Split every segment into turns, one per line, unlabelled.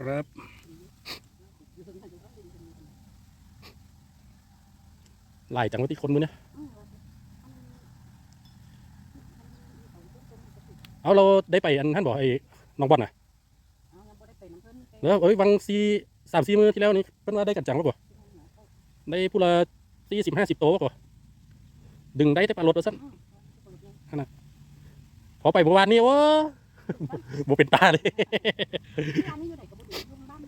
ครับไล่จังว่าที่คนมือเนี่ยเอาเราได้ไปอันท่านบอกไอ้น้องบอลน่ะแล้วเอ้ยวังซีสามสี่มือที่แล้วนี่เพิ่นว่าได้กันจังแล้วบ่ได้ผู้ละสี่สิบห้าสิบโตวบ่ดึงได้แต่ปลารถแล้วสั้นพอไปเมื่อวานนี้โอ้บ่เป็นตาเลย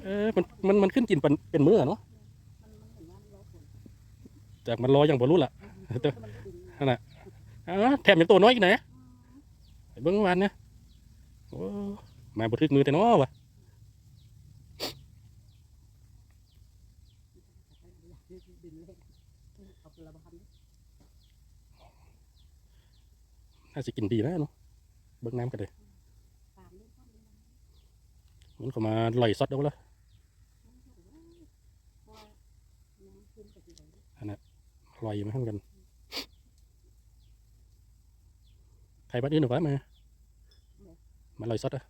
เออมันมันมันขึ้นกินเป็นเป็นมือเนาะจากมันรออย่างบ่รู้ล่ะอ๋อแถมยังตัวน้อยอีกไหนไปเบิ่งวานเนี่ยโอ้มาบ่ถึกมือแต่น้อวะน่าสิกินดีนะเนาะเบิ่งน้ำกันเลยมันก็มาลอยซอดเอาละ ลอยมาให้กันใครบ้านอื่นหรือวะมามาลอยซอดอะ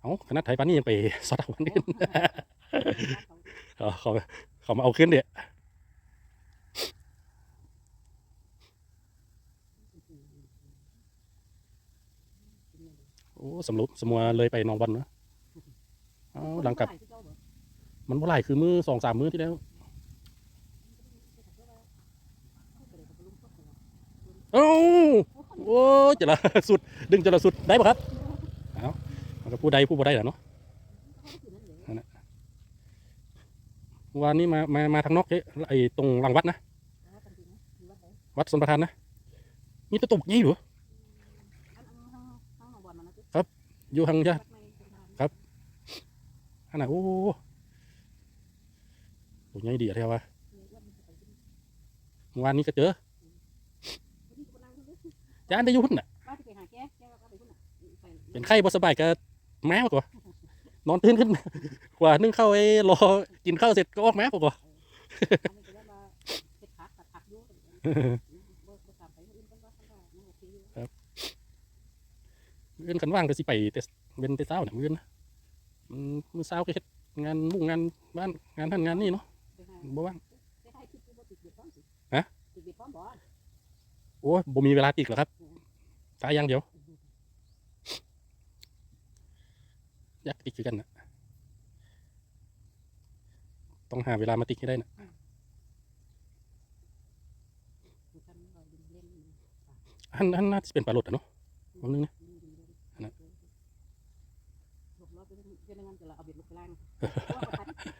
เอาขนาดไทยบ้านนี้ยังไปซอดเอาบ้านอื่นเอาเขาเขามาเอาขึ้นเดี๋ยโอ้สำลุสมัวเลยไปหนองบอลเนาะเอาหลังกลับ มันเมื่อไหร่คือมือสองสามมือที่แล้ว เอ้าโอ้จะละสุด ดึงจะละสุดได้ปะครับเอามันก็ผู้ใดผู้บ่ได้แหละเนาะวันนี้มามามาทางนอกเจ๊ไอ้ตรงหลังวัดนะวัดสนประธานนะมีตะตุกยี่หรืออยู่ทางยะอันน่ะโอ้ตัวใหญ่ดีอะเท่าวะวานนี้ก็เจอ จานได้อยุ่หุ่นน่ะเป็นไข้บ่สบายก็แม้กว่านอนตื่นขึ้น กว่านึ่งข้าวไอ้รอกินข้าวเสร็จก็ออกแม้กว่าเอื้อนกันว่างก็สิไปแต่เป็นแต่เช้าเนี่ยมื้อนะมันมื้อเช้าก็เฮ็ดงานมุ่งงานบ้านงานท่านงานนี่เนาะบ่ว่างโอ้ยบ่มีเวลาติดหรอกครับ ตายอย่างเดียว อยากติดคือกันนะต้องหาเวลามาติดให้ได้นะอันอันน่าจะเป็นปลาหลดอะเนาะวันนึงนะ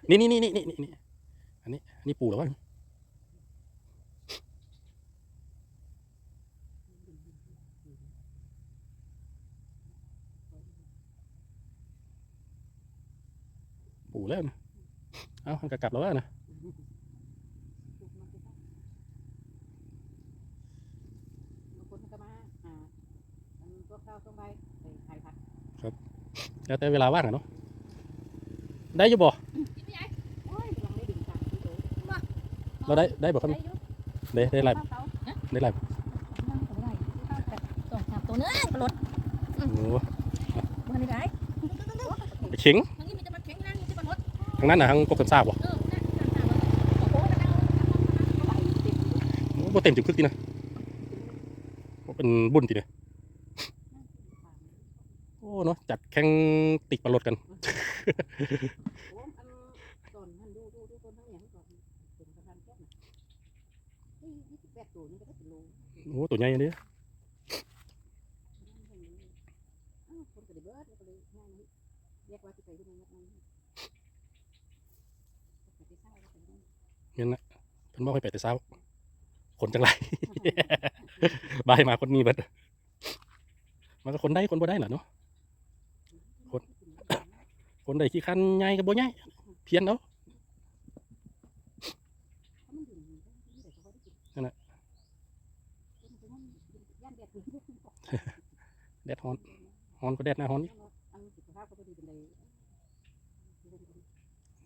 นี่นี่นี่นี่นี่นี่อันนี้อันนี้ปูเหรอวะ ปูแล้วนะเอามันก็กลับแล้วนะแล้วแต่เวลาว่างอะเนาะ ได้อยู่บ่เราได้ได้บ่ครับได้ได้ไรได้ไร
สองสามตัวเนื้อปลด
โอ้โห
มันไม่ได้
ไปเข็ง ทางนั้นน่ะทางกบกันซาบบ่
เออนั่นสามสามโอ้โหมันเอา
โอ้บ่เต็มจุดคึกทีนะบ่เป็นบุญทีเนี่ยโอ้เนาะจัดแข่งติกปลาลดกันโอ้ตัวใหญ่อัน นี้เพิ่นบ่ให้ไปแต่เช้า คนจังไร บายมาคนมีเบิดมันก็คนได้คนบ่ได้น่ะเนาะคนใดขี้คันใหญ่ก็บ่ใหญ่เพี้ยนเนาะนั่นแหละแดดฮอนฮอนก็แดดหน้าฮอนอีก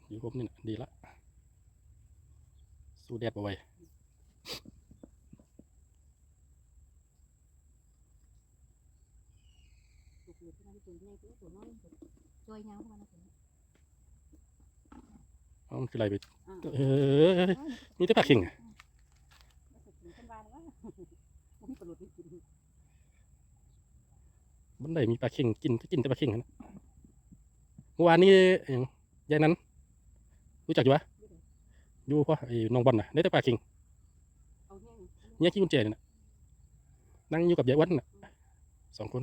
อยู่ผมนี่นะดีละ สู้แดดบ่ไหว
อยู่ที่นั่นตัวใหญ่ตัวตัวน้อยช่วยยาวเข้ามานะ
เอามันคืออะไรไปเออมีแต่ปลาเข่งอะ
ถึงขึ้นบ้านแล้วมันมีปลาหน
บันไดมีปลาเข่งกินก็กินแต่ปลาเข่งนะเมื่อวานนี้อย่างยายนั้น รู้จักอยู่วะ อยู่เพราะไอ้น้องบอลน่ะได้แต่ปลาเข่ง
เอาแห้ง
เนี่ยขี้กุญแจเนี่ยน่ะนั่งอยู่กับยายอ้วันน่ะสองคน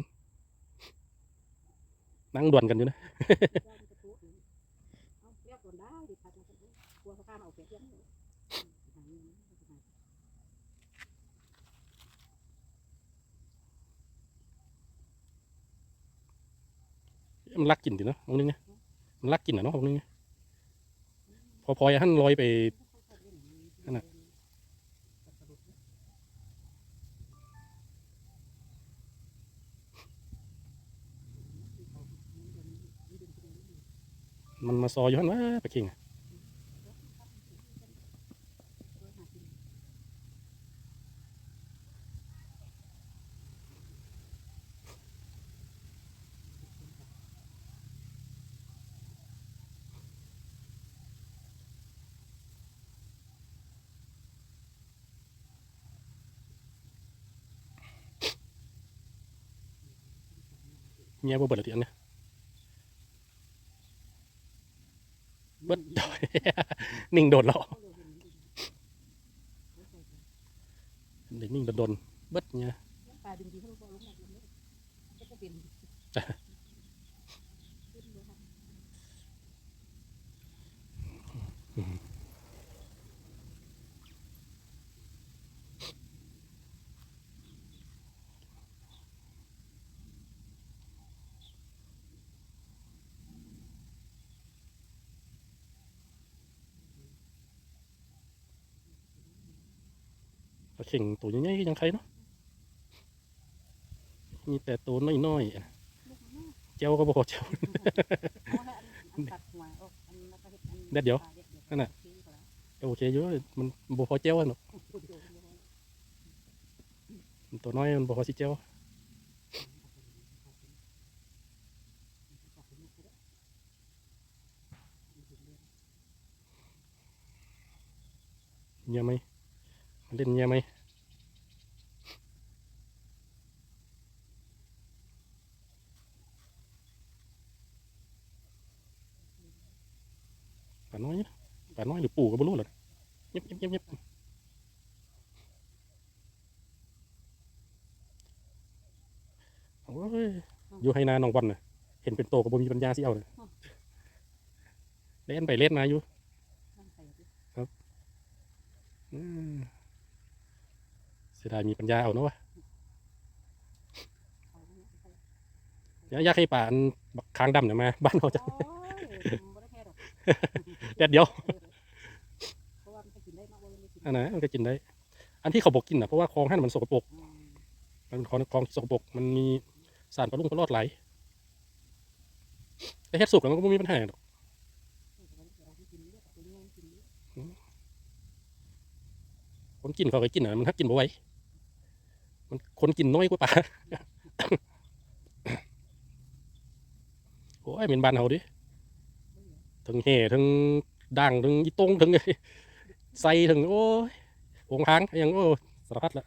นั่งด่วนกันอยู่นะ
เอาเรียกก่อนได้ดิพัดมากันกลัวเขาข้ามเอาเปรียบยัง
มันรักกินดิเนาะตรงนึงไงมันรักกินอะเนาะตรงนึงไงพอ พลอยหันลอยไปนั่นน่ะมันมาซอยย้อนว่าไปลาเข่งอะ เมียบ่เบิดละทีอันเนี่ยเบิดดอยนิ่งโดดหรอเด็กนิ่งโดนเบิดเนี่ย
ปลาดึงดีเขาบอกลงมาเลยจะเป็น
ปลาเข่งตัวใหญ่ๆยังใครเนาะมีแต่ตัวน้อยๆอะเจ้าก็บ่พอเจ้า
ตัดหัวออกอันแล้วก็เฮ็ดอัน
เด็ดเดี๋ยวนั่นน่ะก็โอเคอยู่มันบ่พอเจ้าอะเนาะมันตัวน้อยมันบ่พอสิเจ้าเงียบไหมมัน เล่นเงียบไหมป่าน้อยนะป่าน้อยหรือปู่ก็บ่รู้หรอกเงียบเงียบเงียบเงียบโอ้ยอยู่ให้นาน้องบอลน่ะ เห็นเป็นโตก็บ่มีปัญญาสิเอาเลยเล่นไปเล่นมาอยู่อืม เสียดายมีปัญญาเอาเนาะวะอยากอยากให้ป่านบักคางดำเนี่ยมา บ้านเราจะ
โอ้ยบ่ได้แค่ดอก
แดดเดียว
เพราะว่ามันกินได้มากว่ามันไม่กิน
อันนั้นมันก็กินได้ อันที่เขาบอกกินอะเพราะว่าคลองท่านมันสกปรก
อืม
มันเป็นคลองคลองที่สกปรกมันมีสารปลาลุ่งปลารอดไหลแต่เฮ็ดสุกแล้วมันก็ไม่มีปัญหาหรอกคนกินเขาก็กินอะมันถ้ากินบ่ไหว มันคนกินน้อยกว่าปลาโอ้ยเป็นบ้านเฮาดิทั้งแห่ทั้งด่างทั้งอีตงทั้งใส่ทั้งโอ้ยโองหางอยังโอ้สารพัดละ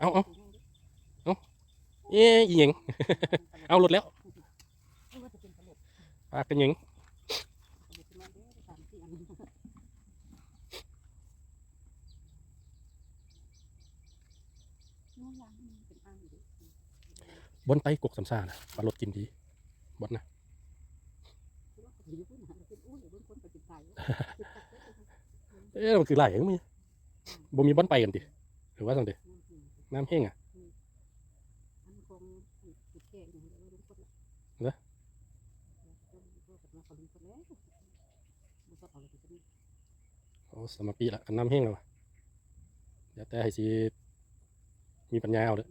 เอาเอาเอ๊ะอีหยังเอาหลุดแล้วปลากันหยัง บนไตกกสำซานะปลาลดกินดีบนนะเอ๊ะมันคือไหลยังมีบ่มีบอนไปกันดิหรือว่าสังเดน้ำแห้งอะโอ้สามปีละกันน้ำแห้งแล้ววะเดี๋ยวแต่ให้สิ มีปัญญาเอาเด้อ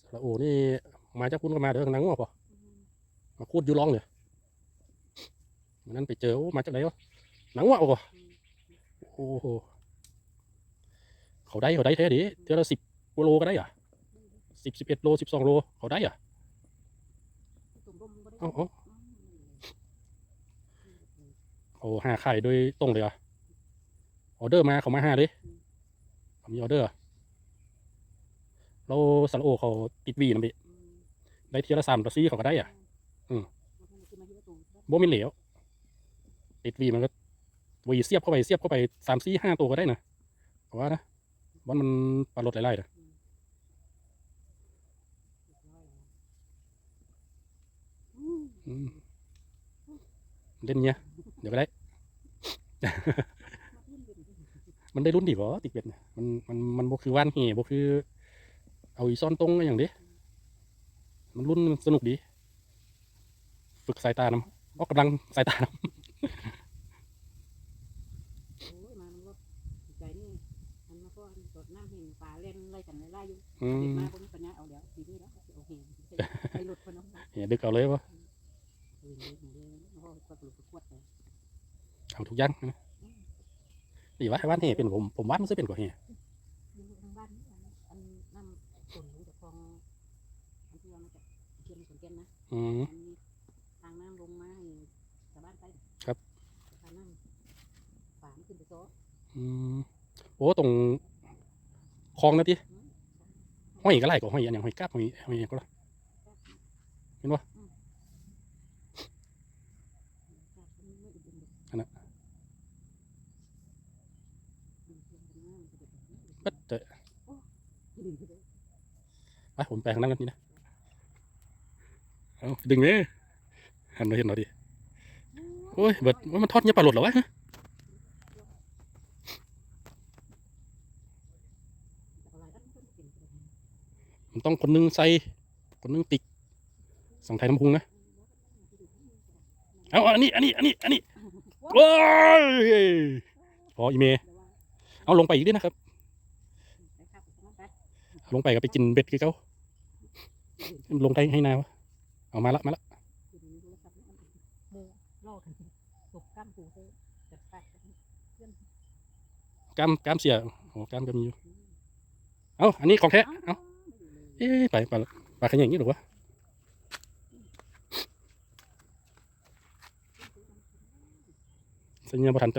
สระโอนี่มาจากคุณก็มาเด้อหนังว่าพอมาคูดอยู่ร้องเนี่ยวันนั้นไปเจอมาจากไหนวะหนังว่าโอ้โหโอ้โหเขาได้เขาได้แท้ดิเท่าละสิบกว่าโลก็ได้อะสิบสิบเอ็ดโลสิบสองโลเขาได้อะ
ตุ่มร่มบ่ได้
เอ้าเอ้าเขาหาขายโดยตรงเลยอะ ออเดอร์มาเขามาหาเลยเขามีออเดอร์เราสารโอเขาติดวีนะพี่ได้เทียละสามต่อซี่เขาก็ได้อะ อืมโบมินเหลวติดวีมันก็วีเสียบเข้าไปเสียบเข้าไปสามซี่ห้าตัวก็ได้นะเพราะว่านะบอลมันปลาลดหลายๆนะ
เรียบร้อยแล้วอืม
อืมเล่นเนี้ยเดี๋ยวก็ได้
มัน
ได้รุ่นดีกว่าติดเบ็ดเนี่ยมันมันมันบ่คือว่านเห่บ่คือ เอาอีซ่อนตรงอย่างเดีมันรุ่นมันสนุกดี ฝึกสายตานำออกกำลังสายตาน
โอ้ยมามันก็ใจนี่มันมาก็ตดน้ำเห็นปลาเล่นไล่กันไล่อยู่ำ
อื
เด็ก
ม
มาคนนี้ปัญญาเอาเดี๋ยวปีนี้แล้วโอเคไปหลุดคนน้อง
เห่ดึกเอาเลยวะ
เออเลยเลยแล้วก็กระตุกกระขวดเลย
เอาทุกอย่างนะ ดีว่าว่านเห่เป็นผมผมว่ามันจะเป็นกว่าเห่
อยู่ทางบ้านอันน้ำฝนรู้จากคลองอันที่เรามาจากเชียงขอนแก่นนะ
อืม
อันนี้ทางน้ำลงมาให้ชาวบ้านไป
ครับ
ทางน้ำฝามนขึ้นไปซ่
อืมโอ้ตรงคลองนะทีห้อยก็ไล่กว่าห้อยอันอย่างห้อยกาบห้อยห้อยอย่างก็ละเห็นปะ อันนั้น ก็เจอ ไปผมไปทางนั้นกันนี่นะเอาดึงเลยหันมาเห็นหน่อยดิโอ้ยเบิดว่ามันทอดเงี้ยปลาหลดเหรอวะมันต้องคนนึงใส่คนนึงติกสังไทยน้ำพุงนะเอาอันนี้อันนี้อันนี้อันนี้โอ้ยพออีเมเอาลงไปอีกด้วยนะครับลงไปก็ไปกินเบ็ดคือเขา ลงได้ให้นาวะเอามาละมาละ
ล่อกันตกก้ามปูเถอะจัดไป
กล้ามเสียโอ้กล้ามก็มีอยู่เอาอันนี้ของแท้เอาเอ๊ะไปปลาปลาขยงอย่างนี้หรอวะสัญญาประทันจ